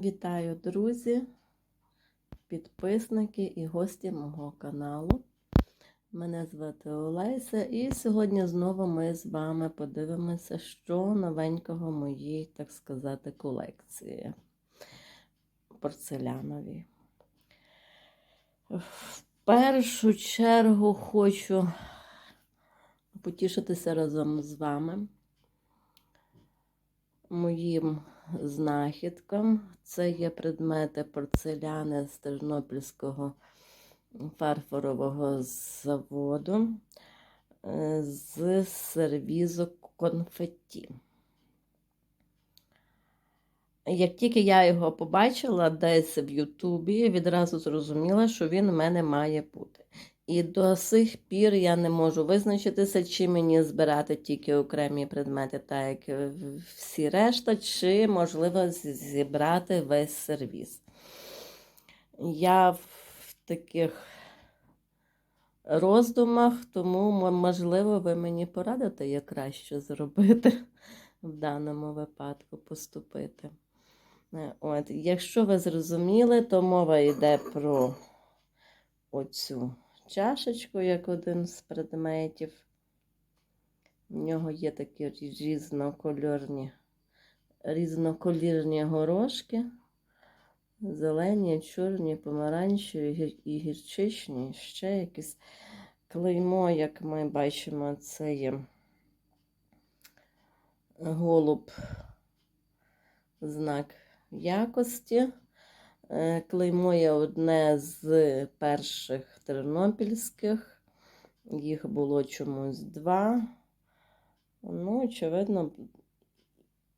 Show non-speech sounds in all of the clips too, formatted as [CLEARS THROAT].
Вітаю, друзі, підписники і гості мого каналу. Мене звати Олеся, і сьогодні знову ми з вами подивимося, що новенького моїй, так сказати, колекції порцеляновій. В першу чергу хочу потішитися разом з вами моїм знахідкам. Це є предмети порцеляни з Тернопільського фарфорового заводу е, з сервізу конфетті. Як тільки я його побачила десь в Ютубі, відразу зрозуміла, що він у мене має бути. І до сих пір я не можу визначитися, чи мені збирати тільки окремі предмети, так як всі решта, чи можливо зібрати весь сервіс. Я в таких роздумах, тому, можливо, ви мені порадите, як краще зробити [LAUGHS] в даному випадку поступити. От, Якщо ви зрозуміли, то мова йде про оцю чашечку, як один з предметів. В нього є такі різнокольорні, різноколірні горошки. Зелені, чорні, помаранчеві і гірчичні. Ще якесь клеймо, як ми бачимо, це є голуб, знак якості. Клеймо є одне з перших тернопільських, їх було чомусь два. Ну, очевидно,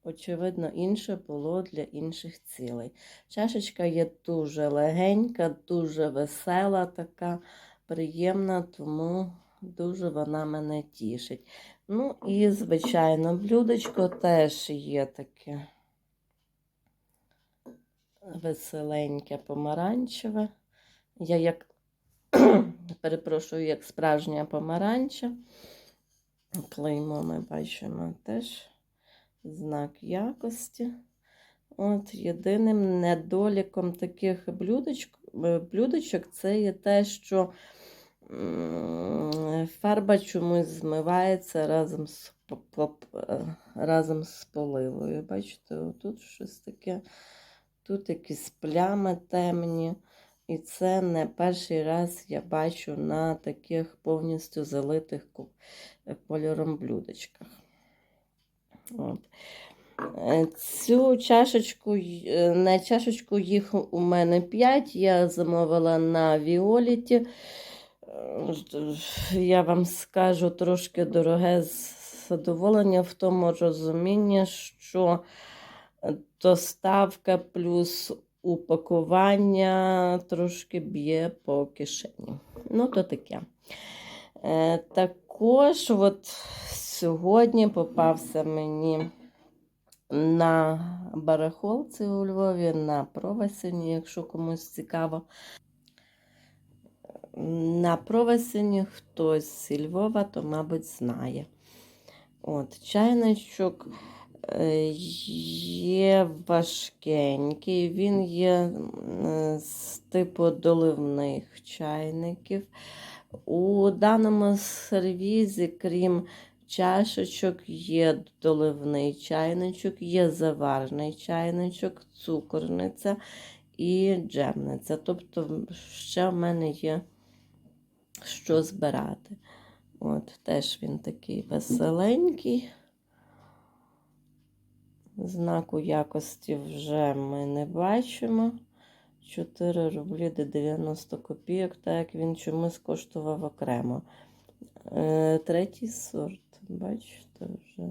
очевидно, інше було для інших цілей. Чашечка є дуже легенька, дуже весела, така приємна, тому дуже вона мене тішить. Ну, і, звичайно, блюдечко теж є таке веселеньке помаранчеве. Я як, [CLEARS THROAT] перепрошую, як справжня помаранча. Клеймо ми бачимо теж знак якості. От Єдиним недоліком таких блюдочок, блюдочок це є те, що фарба чомусь змивається разом з разом з поливою. Бачите, тут щось таке, тут якісь плями темні. І це не перший раз я бачу на таких повністю залитих кольором блюдечках. От. Цю чашечку, на чашечку їх у мене 5. Я замовила на Віоліті. Я вам скажу трошки дороге задоволення в тому розумінні, що доставка плюс упакування трошки б'є по кишені. Ну, то таке. Е, також от сьогодні попався мені на барахолці у Львові, на провесені, якщо комусь цікаво. На провесені хтось зі Львова, то, мабуть, знає. От, Чайничок є важкенький, він є з типу доливних чайників. У даному сервізі, крім чашечок, є доливний чайничок, є заварний чайничок, цукорниця і джемниця. Тобто, ще в мене є що збирати. От, Теж він такий веселенький. Знаку якості вже ми не бачимо. 4 рублі до 90 копійок, так як він чомусь коштував окремо. Е, Третій сорт, бачите, вже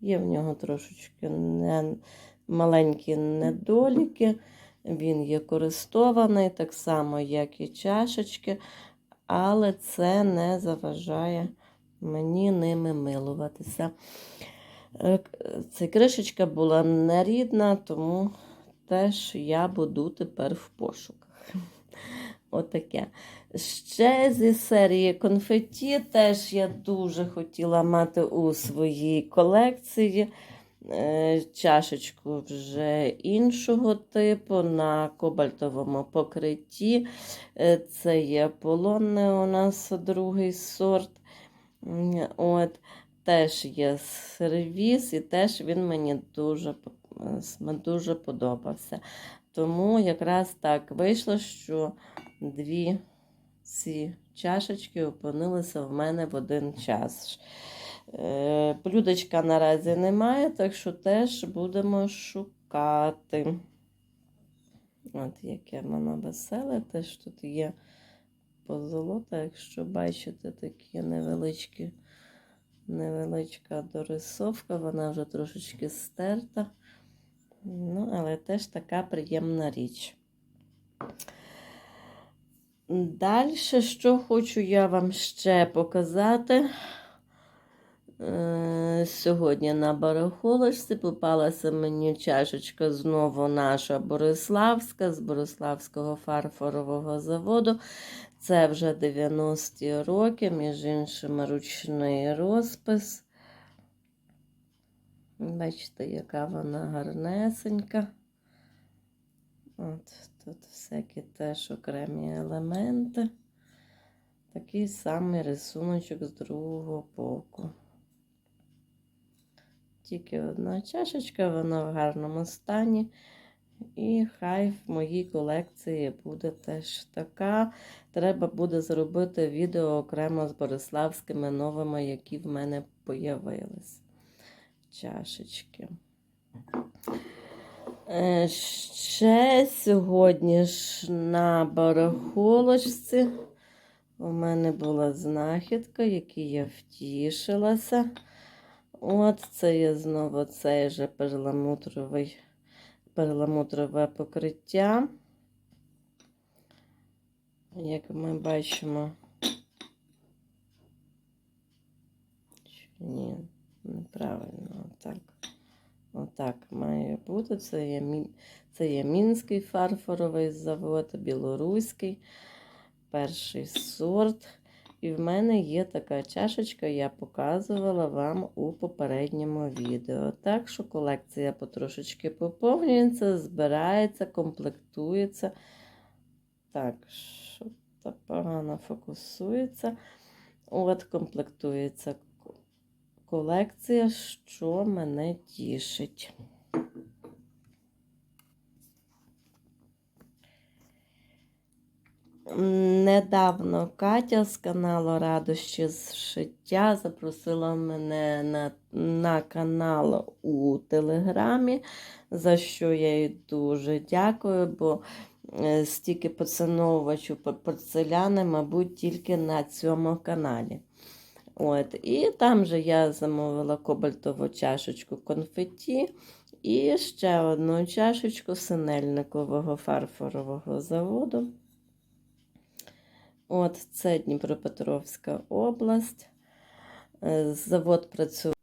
є в нього трошечки не, маленькі недоліки. Він є користований, так само, як і чашечки, але це не заважає мені ними милуватися. Е, Ця кришечка була нерідна, тому теж я буду тепер в пошуках. [LAUGHS] Отаке. Ще зі серії конфеті теж я дуже хотіла мати у своїй колекції. е, чашечку вже іншого типу на кобальтовому покритті. Е, Це є полонне у нас другий сорт. От, теж є сервіс, і теж він мені дуже, е, дуже подобався. Тому якраз так вийшло, що дві ці чашечки опинилися в мене в один час. Е, Блюдечка наразі немає, так що теж будемо шукати. От яке воно веселе, теж тут є позолота, якщо бачите, такі невеличкі, невеличка дорисовка, вона вже трошечки стерта. Ну, але теж така приємна річ. Далі, що хочу я вам ще показати. Е, Сьогодні на барахолочці попалася мені чашечка знову наша Бориславська з Бориславського фарфорового заводу. Це вже 90-ті роки, між іншим ручний розпис. Бачите, яка вона гарнесенька. От тут всякі теж окремі елементи. Такий самий рисуночок з другого боку. Тільки одна чашечка, вона в гарному стані. І хай в моїй колекції буде теж така. Треба буде зробити відео окремо з бориславськими новими, які в мене появились. Чашечки. Е, Ще сьогодні ж на барахолочці у мене була знахідка, якій я втішилася. От це є знову цей же перламутровий, перламутрове покриття. Як ми бачимо, Чи ні, неправильно, отак. Отак має бути. Це є, це є Мінський фарфоровий завод, білоруський, перший сорт. І в мене є така чашечка, я показувала вам у попередньому відео. Так що колекція потрошечки поповнюється, збирається, комплектується. Так, що то погано фокусується. От, комплектується колекція, що мене тішить. Недавно Катя з каналу Радощі з шиття запросила мене на, на канал у Телеграмі, за що я їй дуже дякую, бо е, стільки поціновувачів по- порцеляни, мабуть, тільки на цьому каналі. От, і там же я замовила кобальтову чашечку конфеті і ще одну чашечку синельникового фарфорового заводу. От це Дніпропетровська область. Е, Завод працює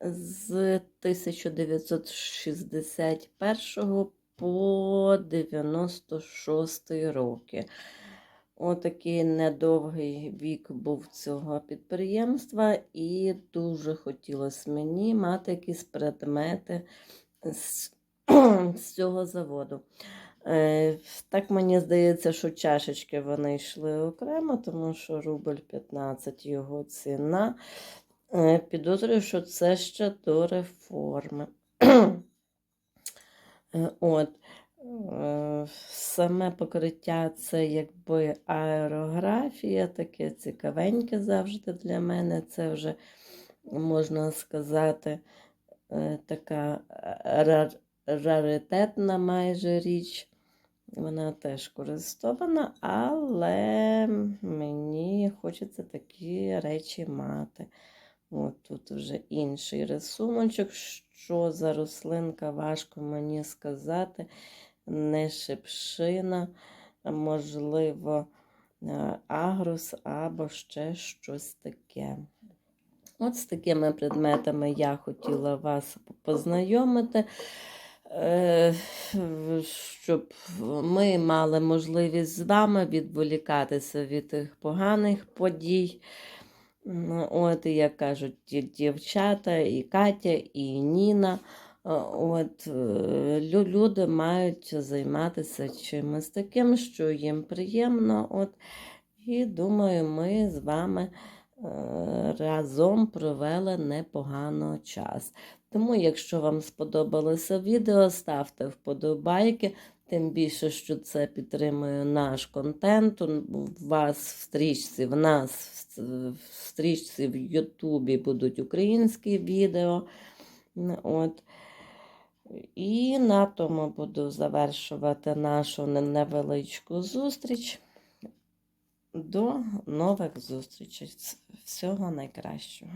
з 1961 по 96 роки. Отакий недовгий вік був цього підприємства, і дуже хотілося мені мати якісь предмети з, [CLEARS THROAT] з цього заводу. Е, Так мені здається, що чашечки вони йшли окремо, тому що рубль 15 його ціна. Е, Підозрюю, що це ще до реформи. [CLEARS THROAT] Е, От. Саме покриття це якби аерографія, таке цікавеньке завжди для мене. Це вже, можна сказати, така ра- раритетна майже річ. Вона теж користована, але мені хочеться такі речі мати. От тут вже інший рисуночок. Що за рослинка, важко мені сказати. Не шипшина, можливо, е, агрус або ще щось таке. От з такими предметами я хотіла вас познайомити, щоб ми мали можливість з вами відволікатися від тих поганих подій. Ну, От, як кажуть, дівчата, і Катя, і Ніна. е, От, е, люди мають займатися чимось таким, що їм приємно. От, і думаю, ми з вами е, разом провели непогано час. Тому, якщо вам сподобалося відео, ставте вподобайки. Тим більше, що це підтримує наш контент. У вас в стрічці, в нас в стрічці в Ютубі будуть українські відео. От. І на тому буду завершувати нашу невеличку зустріч. До нових зустрічей. Всього найкращого.